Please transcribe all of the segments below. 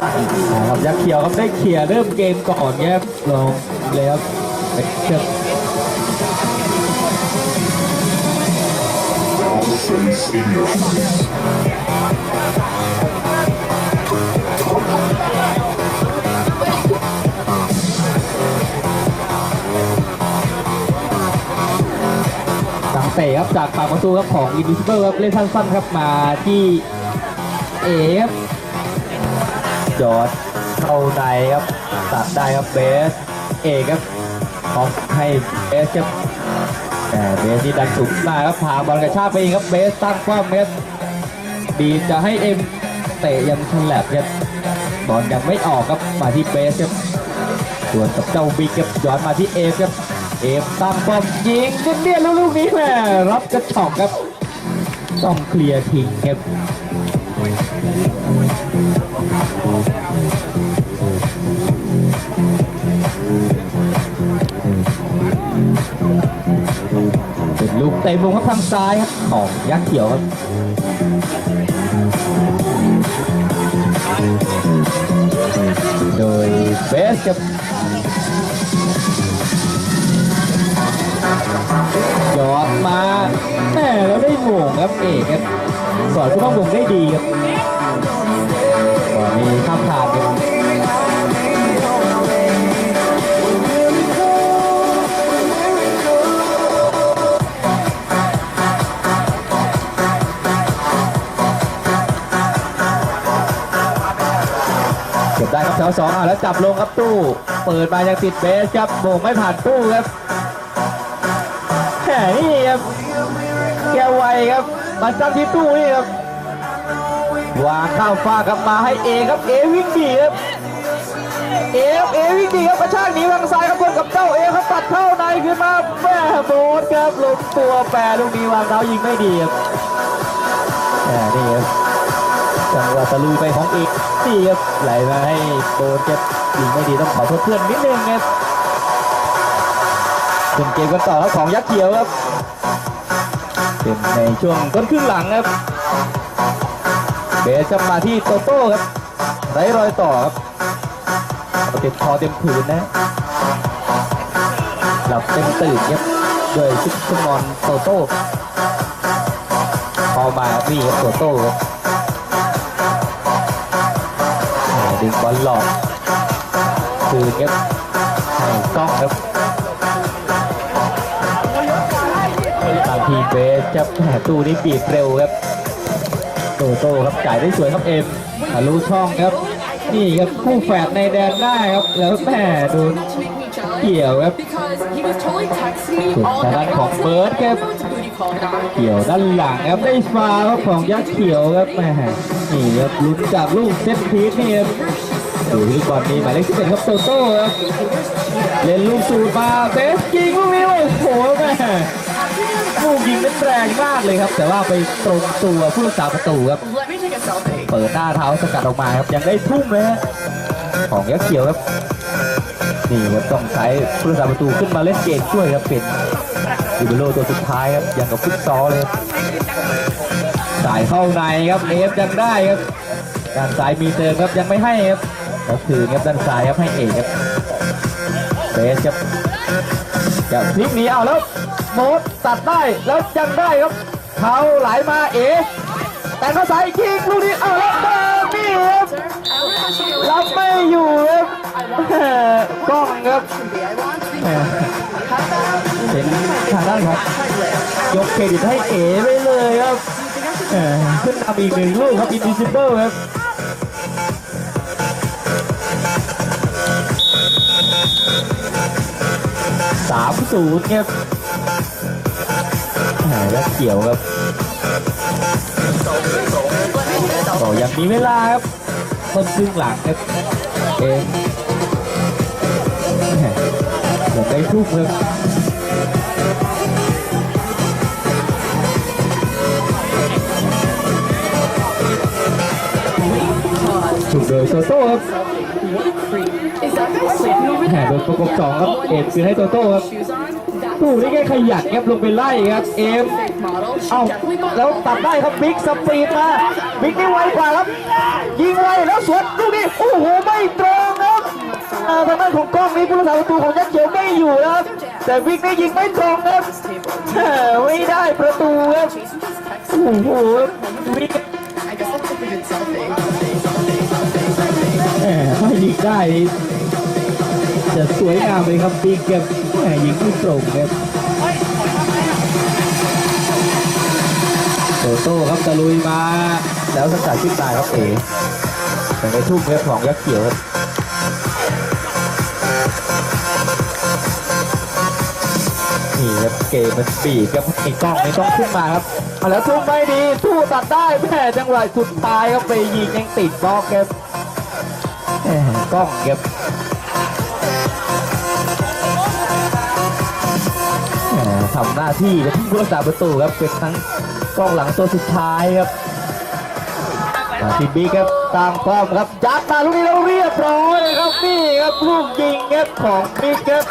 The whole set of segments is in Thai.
ครับยักษ์เขียวครับได้เขี่ยเริ่มเกมก่อนครับลองเลยครับเชือกสังเตะครับจากปากประตูครับของอินดิสเบิลครับเล่นสั้นๆครับมาที่เอครับ จอดเข้าในครับตัดได้ครับเบสเอครับขอให้เบสครับแต่เบสนี่ดันสูงหน้าครับพาบอลกระชากไปเองครับเบสตั้งคว่ำเบสดีจะให้เอ็มเตะยังฉลับครับบอลยังไม่ออกครับมาที่เบสครับส่วนกับเจ้าบิ๊กครับย้อนมาที่เอฟครับเอฟตั้งป้อมยิงเนียแล้วลูกนี้แหม่รับกระชอกครับต้องเคลียร์ทิ้งครับ เป็นลูกเตะมุมครับทางซ้ายครับของยักษ์เขียวครับโดยเบสครับยอดมาแม่แล้วได้หม่งครับเอกครับสอนผู้ต้องบ่งได้ดีครับ เก็บได้ครับแถวสองอะแล้วจับลงครับตู้ เปิดมายังติดเบสครับโหมไม่ผ่านตู้ครับแหมนี่ครับแกไวครับมาจับที่ตู้นี่ครับวางข้าวฟ้ากลับมาให้เอครับเอวิ่งดีครับเอครับเอวิ่งดีครับกระชากหนีวางซ้ายครับบนกับเจ้าเอครับตัดเข้าในขึ้นมาแม่โบนครับลงตัวแปรลูกนี้วางเท้ายิงไม่ดีครับแหมนี่ครับ จังหวะตะลุยไปของเอกนี่ครับไหลมาให้โบนครับยิงไม่ดีต้องขอโทษเพื่อนนิดนึงครับเป็นเกมกันต่อครับของยักษ์เขียวครับเป็นในช่วงต้นครึ่งหลังครับเบสจะมาที่โตโต้ครับไร้รอยต่อครับเอาเต็มคอเต็มผืนนะหลับเต็มตื่นครับด้วยชุดชุดนอนโตโต้พอมานี่ครับโตโต้ครับ ดึงบอลหลอกคืนครับให้กล้องครับบางทีเบสจะแหมตู้นี้บีบเร็วครับโตโต้ครับจ่ายได้สวยครับเอ็มทะลุช่องครับ นี่ครับคู่แฝดในแดนได้ครับ แล้วแม่ดนเกี่ยวครับส่วนทางด้านของเบิร์ดครับ เกี่ยวด้านหลังครับได้ฟาครับของยักษ์เขียวครับแม่นี่ครับลุ้นจากลูกเซตพีทนี่ครับดูที่ก่อนนี้หมายเลขสิบเอ็ดครับโตโต้ครับเล่นลูกสูตรมาเซฟยิงลูกนี้โอ้โหแม่ลูกยิงนั้นแรงมากเลยครับ แต่ว่าไปตรงตัวผู้รักษาประตูครับเปิดหน้าเท้าสกัดออกมาครับยังได้ทุ่มเลยฮะของยักษ์เขียวครับนี่ครับต้องใช้ผู้รักษาประตูขึ้นมาเล่นเกมช่วยครับเป็น ดิเบโลตัวสุดท้ายครับยังกับฟุตซอลเลยสายเข้าในครับเอฟยังได้ครับด้านซ้ายมีเติมครับยังไม่ให้ครับแล้วคืนครับด้านซ้ายครับให้เอกครับเบสครับจะพลิกหนีเอาแล้วโมดตัดได้แล้วยังได้ครับเขาไหลมาเอแต่ก็ใส่ยิงลูกนี้เอาแล้วเติมนี่ครับรับไม่อยู่ครับ กล้องครับเห็นทางด้านครับยกเครดิตให้เอ๋ไปเลยครับขึ้นนำอีกหนึ่งลูกครับ Invisible ครับสามศูนย์ครับแหมแล้วเกี่ยวครับก็ยังมีเวลาครับต้นครึ่งหลังครับเอง แหม่ยังได้ทุกครับถูกโดยโตโต้ครับแหมโดนประกบสองครับ เอฟคืนให้โตโต้ครับตู้นี่แกขยันครับลงไปไล่ครับ เอฟ เอ้าแล้วตัดได้ครับบิ๊กสปีดมา บิ๊กนี่ไวกว่าครับ ยิงไวแล้วสวนลูกนี้โอ้โห ไม่ตรง ครับอ่าทางด้านของกล้องนี้ผู้รักษาประตูของยักษ์เขียวไม่อยู่นะครับ แต่บิ๊กนี่ยิงไม่ตรงครับแหมไม่ได้ประตูครับ Jason just texted โอ้โหบิ๊ก I guess that's a pretty good selfie. แหมไม่ยิงได้นี่จะสวยงามเลยครับบิ๊กครับแหมยิงไม่ตรงครับโตโต้ครับตะลุยมา แล้วสกัดขึ้นมาครับเอ๋เป็นไปทุ่มเว็บของยักษ์เขียวครับ เกมมันบีบครับไอ้กล้องไม่ต้องขึ้นมาครับเอาแล้วทุ่มไม่ดีสู้ตัดได้แม่จังหวะสุดท้ายครับไปยิงยังติดบล็อกครับแหมกล้องครับทำหน้าที่ครับผู้รักษาประตูครับเป็นทั้งกล้องหลังตัวสุดท้ายครับมาทีบีครับตามความครับยัดมาลูกนี้แล้วเรียบร้อยเลยครับนี่ครับลูกยิงครับของบิ๊กครับ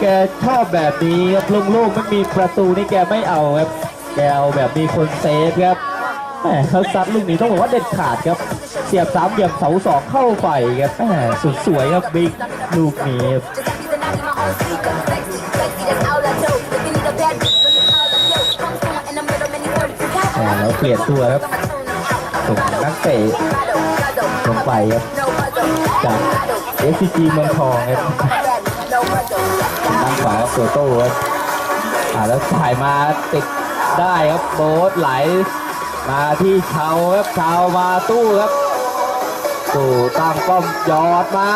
แกชอบแบบนี้ครับโล่งๆไม่มีประตูนี่แกไม่เอาครับแกเอาแบบมีคนเซฟครับแหมเขาซัดลูกนี้ต้องบอกว่าเด็ดขาดครับ เสียบสามเหลี่ยมเสาสองเข้าไปครับแหมสุดสวยครับบิ๊กลูกนี้แหมแล้วเปลี่ยนตัวครับส่งนักเตะลงไปครับจาก SCG เมืองทองครับ ด้านขวาครับโตโต้ครับอ่าแล้วถ่ายมาติดได้ครับโบ๊ทไหล มาที่เชาครับเชามาตู้ครับตู้ตั้งป้อมยอดมา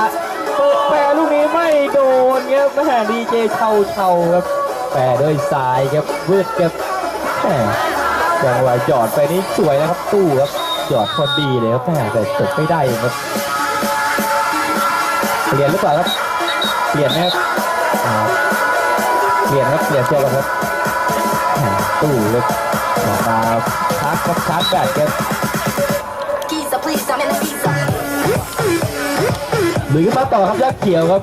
เปิดแปรลูกนี้ไม่โดนครับแหมดีเจเชาเชาครับแปรด้วยซ้ายครับวืดครับแหมจังหวะหยอดไปนี่สวยนะครับตู้ครับหยอดพอดีเลยครับแหมแต่จบไม่ได้ครับเปลี่ยนหรือเปล่าครับ เปลี่ยนนะครับอ่าเปลี่ยนครับเปลี่ยนตัวแล้วครับแหม่ตู้เลยออกมาชาร์จครับชาร์จแบตครับหรือขึ้นมาต่อครับยักษ์เขียวครับ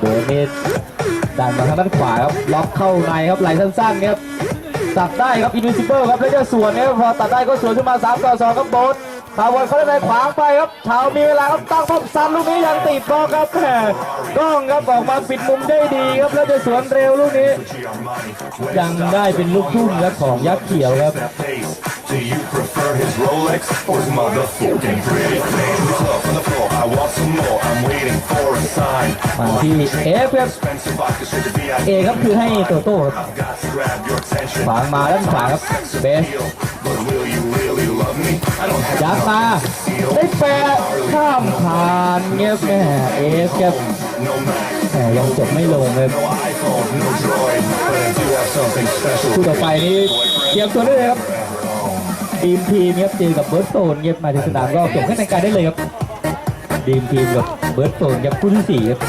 เดนิสดันมาทางด้านขวาครับ ล็อกเข้าในครับไหลสั้นๆครับตัดได้ครับอินวิซิเบิลครับแล้วจะสวนนะครับพอตัดได้ก็สวนขึ้นมา3ต่อ2ครับโบส ทาวอนเขาได้ไปขวางไปครับชาวมีเวลาครับตั้งป้อมซันลูกนี้ยังติดบล็อกครับแหมกล้องครับออกมาปิดมุมได้ดีครับแล้วจะสวนเร็วลูกนี้ ยังได้เป็นลูกทุ่งครับของยักษ์เขียวครับ Do you prefer his Rolex or his motherfucking pretty Hands up on the floor, I want some more. I'm waiting for a sign. มาที่เอฟครับ Expensive vodka straight to VIP. เอครับคือให้โตโต้ครับ I've got to grab your attention. ขวางมาด้านขวาครับเบส ยัดมาได้แปะข้ามผ่านเงียบแม่เอฟครับแหมยังจบไม่ลงเลยคู่ต่อไปนี้เตรียมตัวได้เลยครับทีมทีมครับเจอกับเบิร์ดโซนเงียบมาถึงสนามก็ส่งขึ้นในการได้เลยครับทีมทีมกับเบิร์ดโซนครับคู่ที่สี่ครับ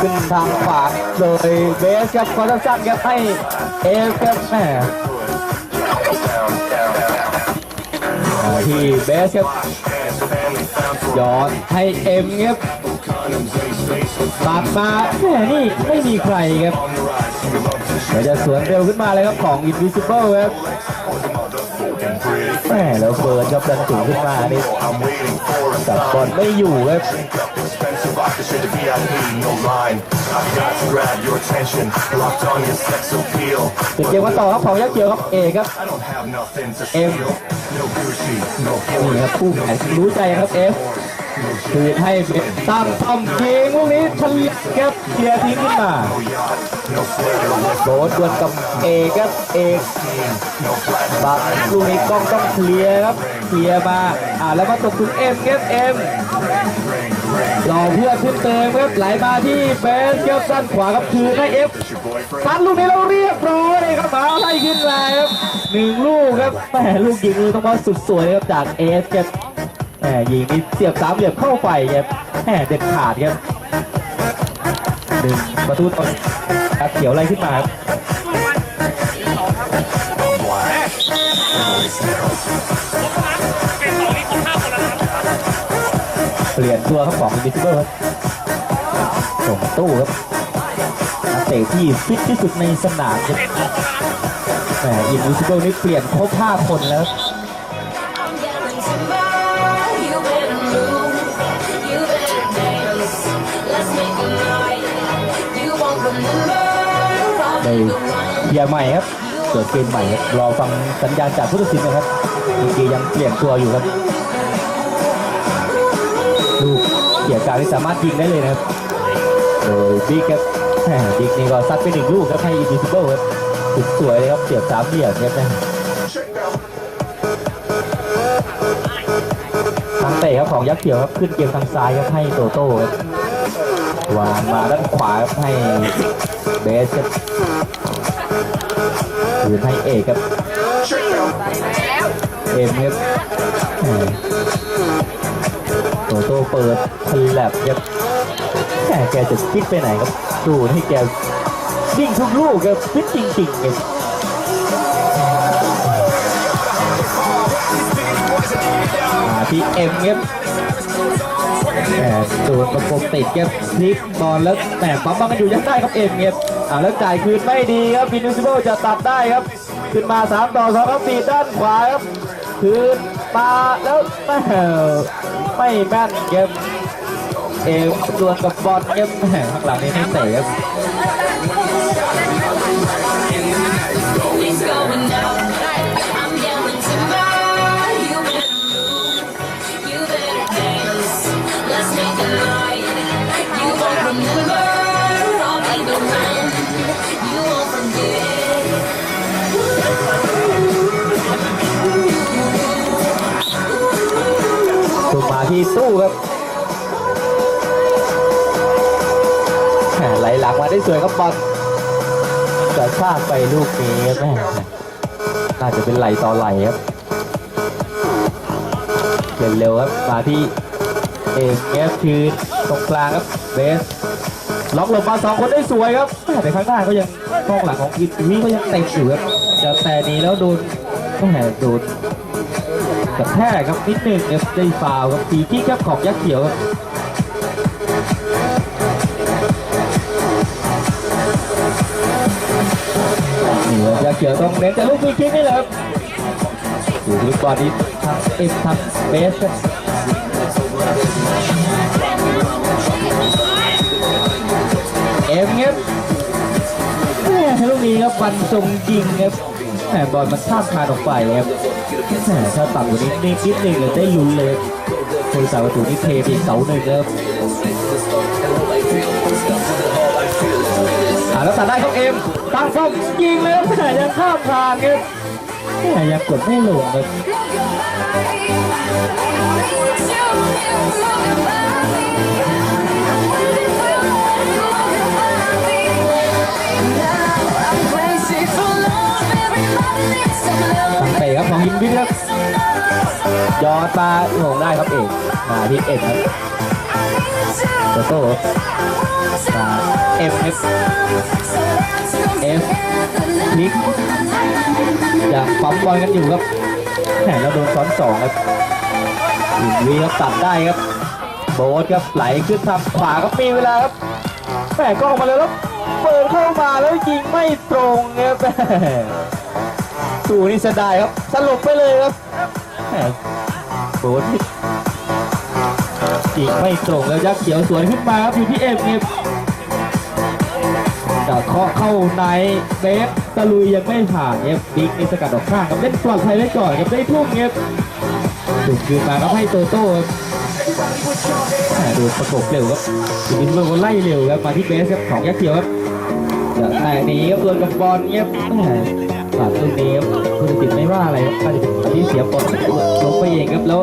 ขึ้นทางขวาโดยเบสครับคอร์สั้นครับให้เอฟครับแมมาที่เบสครับย้อนให้เอ็มครับตัดมาแหมนี่ไม่มีใครครับเดี๋ยวจะสวนเร็วขึ้นมาเลยครับของ Invisible ครับแหมแล้วเบิร์ดครับดันสูงขึ้นมานี่จับบอลไม่อยู่ครับ Drink up expensive vodka straight to VIP, no line. I've got to grab your attention, locked on your sex appeal. ติดเกมกันต่อครับของยักษ์เขียวครับเอครับ I don't have nothing to Em. steal. No Gucci, no นี่ครับ Porsche, คู่แข่งรู้ใจครับเอฟคืนให้เป็นตั้งป้อมยิงลูกนี้เฉลี่ยครับเคลียร์ทิ้งขึ้นมา No flair, let's โดนดวลกับเอกครับเอกบักลูกนี้กล้องต้องเคลียร์ครับเคลียร์มาอ่าแล้วมาตกถึงเอ็มครับเอ็ม รอเพื่อนขึ้นเติมครับไหลมาที่เบสครับด้านขวาครับคืนให้เอฟซัดลูกนี้เราเรียบร้อยเลยครับมาไล่ขึ้นมาครับหนึ่งลูกครับแหมลูกยิงต้องว่าสุดสวยครับจากเอฟครับแหมยิงนี่เสียบสามเหลี่ยมเข้าไปครับแหมเด็ดขาดครับหนึ่งประตูต่อเขียวไล่ขึ้นมาครับ เปลี่ยนตัวครับของ Invisible ครับส่งตู้ครับนักเตะที่ฟิตที่สุดในสนามครับแหม Invisible นี่เปลี่ยนครบ5คนแล้วครับ I'm yelling timber, you better move, you better dance. Let's make a night. You won't remember all ในเทียร์ใหม่ครับเกิดเกมใหม่ครับรอฟังสัญญาณจากผู้ตัดสินนะครับเมื่อกี้ยังเปลี่ยนตัวอยู่ครับ เกี่ยวการที่สามารถยิงได้เลยนะครับ โดยบิ๊กครับบิ๊กนี่ก็ซัดไปหนึ่งลูกครับให้ Invisible ครับสุดสวยเลยครับเสียบสามเหลี่ยมครับนะทางเตะครับของยักษ์เขียวครับขึ้นเกมทางซ้ายครับให้โตโต้ครับวางมาด้านขวาครับให้เบสครับหรือให้เอกครับเอ็มครับ โต้เปิดคลแลบครับแหมแกจะฟิตไปไหนครับ ดูให้แกวิ่งทุกลูกครับฟิตจริงๆครับมาที่เอ็มครับแหมโดประกบติดครับพลิกบอลแล้วแหมปั๊มบังกันอยู่ยังได้ครับเอ็มครับอ่าแล้วจ่ายคืนไม่ดีครับวินิซิโบจะตัดได้ครับ ขึ้นมา3ต่อ2ครับตีด้านขวาครับคืน มาแล้วไม่ไม่แม่นเกมเอมดวลกับบอลเกมแหมข้างหลังนี่ไม่เตะครับ ถูกมาที่ตู้ครับไหลหลังมาได้สวยครับบอลจะชากไปลูกนี้ครับแหมน่าจะเป็นไหลต่อไหลครับเร็วๆครับมาที่เอกเอฟคืนตรงกลางครับเบสล็อกหลบมาสองคนได้สวยครับแมแต่ข้างหน้าก็ยังกองหลังของอีวีก็ยังเต็มอยู่ครับจะแต่นี้แล้วโดนแหมโดน กระแทกครับนิดหนึ่งครับได้ฟาวครับสีที่ครับของยักษ์เขียวครับนี่ครับยักษ์เขียวต้องเน้นแต่ลูกฟรีคิกนี่แหละครับอยู่ที่ลูกบอลนี้ทั้งเอ็มทั้งเบสครับเอ็มครับแม่ลูกนี้ครับฟันทรงยิงครับแหมบอลมันข้ามคานออกไปครับ แหมถ้าต่ำกว่านี้นิดนิดนึงเลยได้ลุ้นเลยคนสาประตูนี่เทไปอีเสาหนึ่งครับอ่าแล้วตัดได้ครับเอ็มตั้งป้อมยิงเลยครับแหมยังข้ามทานครับแหมยังกดไม่ลงครับ ยินวิทย์ครับยอดมาโหงได้ครับเอกมาที่เอ็มครับโตโต้มาเอ็มเอฟเอฟพิกอยังปั๊มบอลกันอยู่ครับแหมแล้วโดนซ้อนสองครับอินวีครับตัดได้ครับ โบสครับไหลขึ้นทางขวาครับมีเวลาครับแหมก็ออกมาเลยแล้วเปิดเข้ามาแล้วยิงไม่ตรงครับ สู่นี่เสียดายครับสลบไปเลยครับโบสนี่ยิงไม่ตรงแล้วยักษ์เขียวสวนขึ้นมาครับอยู่ที่เอ็มครับจะเคาะเข้าในเบฟตะลุยยังไม่ผ่านเอฟบิ๊กนี่สกัดออกข้างครับเล่นปลอดภัยไว้ก่อนครับได้ทุ่มครับถูกคืนมาครับให้โตโต้ดูประกบเร็วครับอินเวอร์ก็ไล่เร็วครับมาที่เบสครับของยักษ์เขียวครับจะแต่หนีครับโดนกับบอลเงี้ย แหมลังตรงนี้ครับคุณติดไม่ว่าอะไรครับน่าจะเป็นที่เสียบอลลงไปเองครับแล้ว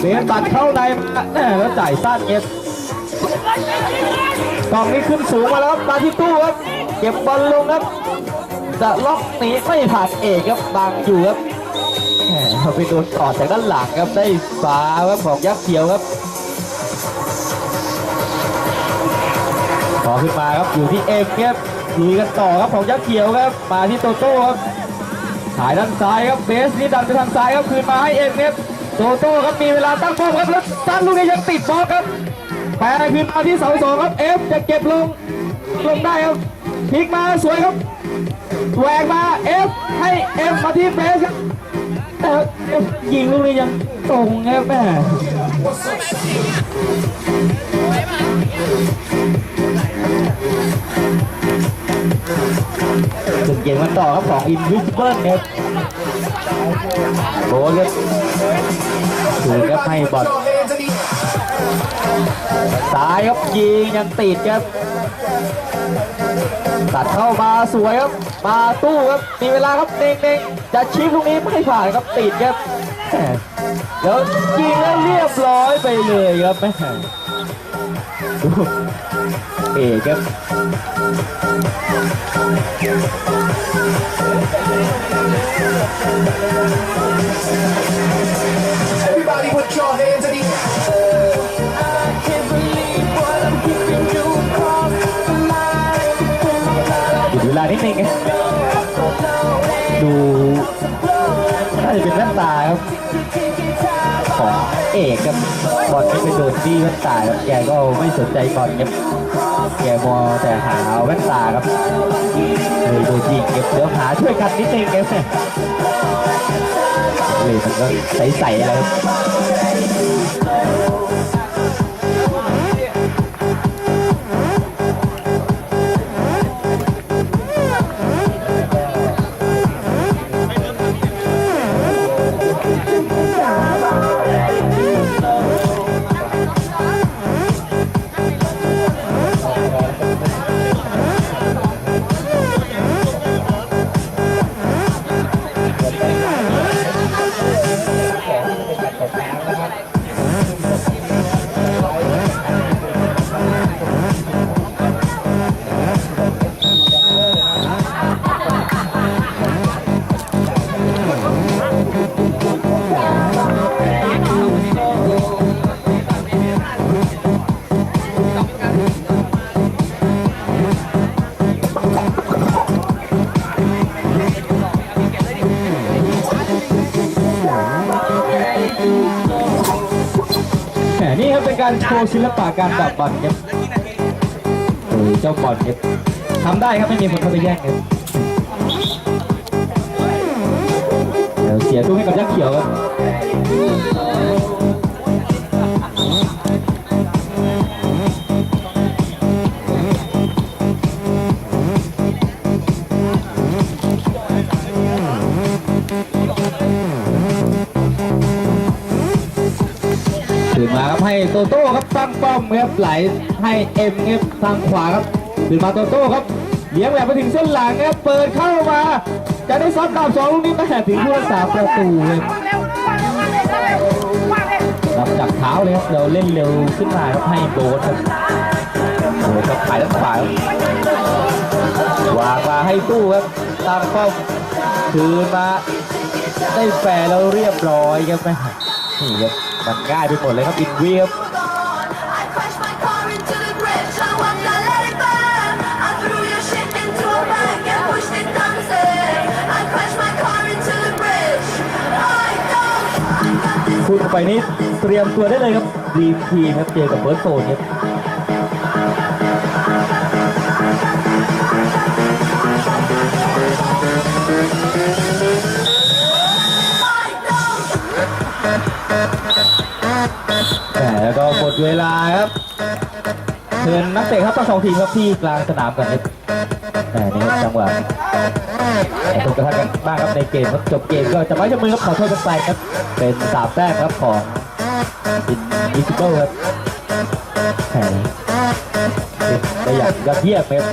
เบสตัดเข้าในมาแล้วจ่ายสั้นเงี้ยกองนี้ขึ้นสูงมาแล้วครับมาที่ตู้ครับเก็บบอลลงครับจะล็อกหนีไม่ผ่านเอกครับบังอยู่ครับแหมไปโดนต่อจากด้านหลังครับได้ฟ้าครับของยักษ์เขียวครับขอขึ้นมาครับอยู่ที่เอ็มครับลุยกันต่อครับของยักษ์เขียวครับมาที่โตโต้ครับ ถ่ายด้านซ้ายครับเบสนี่ดันไปทางซ้ายครับคืนมาให้เอ็มครับโตโต้ครับมีเวลาตั้งป้อมครับแล้วตั้งลูกนี้ยังติดบล็อกครับแปรคืนมาที่เสาสองครับเอฟจะเก็บลงลงได้ครับพลิกมาสวยครับแหวกมาเอฟให้เอฟมาที่เบสครับแต่ยิงลูกนี้ยังตรงครับแม่ จุดเกมกันต่อครับของ Invisible ครับโบนครับถือครับให้บอลซ้ายครับยิงยังติดครับตัดเข้ามาสวยครับ มาตู้ครับ มีเวลาครับเน่งๆจะชิปลูกนี้ไม่ผ่านครับติดครับแหม่แล้วยิงแล้วเรียบร้อยไปเลยครับแม่ เอกครับหยุดเวลานิดนึงครับดูน่าจะเป็นแว่นตาครับของเอกครับบอลที่ไปโดนที่แว่นตาครับแกก็ไม่สนใจบอลครับ แกมอแต่หาแว่นตาครับเลยโดนยิงเก็บเดี๋ยวหาช่วยกันนิดนึงเก็บเลยมันก็ใสๆแล้ว ศิลปะการดับบอลครับโอ้ยเจ้าบอลครับทำได้ครับไม่มีคนเข้าไปแย่งครับเดี๋ยวเสียตู้ให้กับยักษ์เขียวครับ โตโต้ครับตั้งป้อมครับไหลให้เอ็มครับทางขวาครับถึงมาโตโต้ครับเลี้ยงแบบไปถึงเส้นหลังครับเปิดเข้ามา จะได้ซ้ำดาบสองลูกนี้มาแหถึงผู้รักษาประตูเลยรับจากเท้าเลยครับเราเล่นเร็วขึ้นมาครับให้โบสครับโอ้ยครับถ่ายด้านขวาครับวางมาให้ตู้ครับตั้งป้อมคืนมาได้แฟร์แล้วเรียบร้อยครับแม่นี่ครับ มันง่ายไปหมดเลยครับอินเวียบพูดไปนี้เตรียมตัวได้เลยครับดีทีครับเจอกับเบิร์ตโซนครับ หมดเวลาครับเชิญนักเตะครับทั้งสองทีมครับที่กลางสนามกันครับแต่นี่จังหวะไอ้ตรงกระทั่งกันบ้างครับในเกมครับจบเกมก็จะไม่จะมือครับขอโทษกันไปครับ เป็นสามแต้มครับของอินอิซิโก้ครับแหมได้อย่างยอดเยี่ยมครับ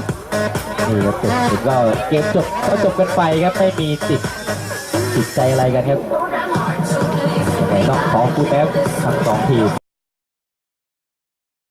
นี่ครับผมผมก็เกมจบก็จบกันไปครับไม่มีติดติดใจอะไรกันครับต้องขอคุณนะครับทั้งสองทีม